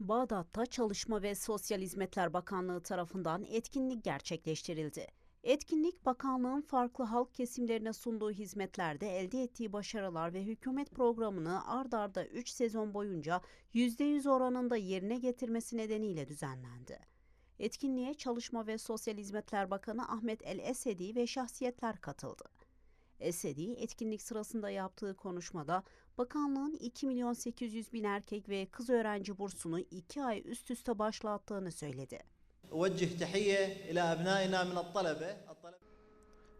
Bağdat'ta Çalışma ve Sosyal Hizmetler Bakanlığı tarafından etkinlik gerçekleştirildi. Etkinlik, bakanlığın farklı halk kesimlerine sunduğu hizmetlerde elde ettiği başarılar ve hükümet programını ard arda 3 sezon boyunca %100 oranında yerine getirmesi nedeniyle düzenlendi. Etkinliğe Çalışma ve Sosyal Hizmetler Bakanı Ahmet El Esedi ve şahsiyetler katıldı. Esedi etkinlik sırasında yaptığı konuşmada bakanlığın 2 milyon 800 bin erkek ve kız öğrenci bursunu 2 ay üst üste başlattığını söyledi.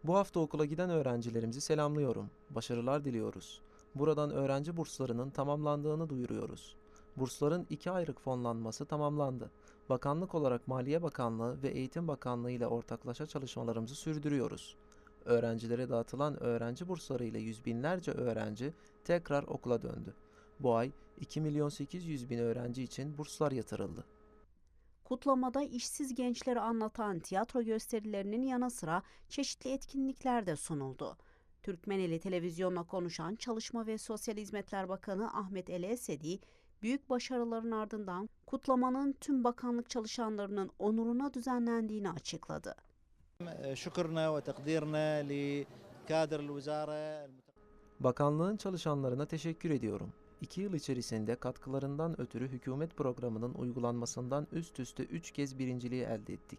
Bu hafta okula giden öğrencilerimizi selamlıyorum. Başarılar diliyoruz. Buradan öğrenci burslarının tamamlandığını duyuruyoruz. Bursların iki ayrık fonlanması tamamlandı. Bakanlık olarak Maliye Bakanlığı ve Eğitim Bakanlığı ile ortaklaşa çalışmalarımızı sürdürüyoruz. Öğrencilere dağıtılan öğrenci bursları ile yüz binlerce öğrenci tekrar okula döndü. Bu ay 2 milyon 800 bin öğrenci için burslar yatırıldı. Kutlamada işsiz gençleri anlatan tiyatro gösterilerinin yanı sıra çeşitli etkinlikler de sunuldu. Türkmeneli televizyonla konuşan Çalışma ve Sosyal Hizmetler Bakanı Ahmet El Esedi, büyük başarıların ardından kutlamanın tüm bakanlık çalışanlarının onuruna düzenlendiğini açıkladı. شكرنا وتقديرنا لكادر الوزارة المت- Bakanlığın çalışanlarına teşekkür ediyorum. İki yıl içerisinde katkılarından ötürü hükümet programının uygulanmasından üst üste üç kez birinciliği elde ettik.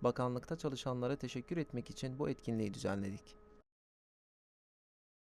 Bakanlıkta çalışanlara teşekkür etmek için bu etkinliği düzenledik.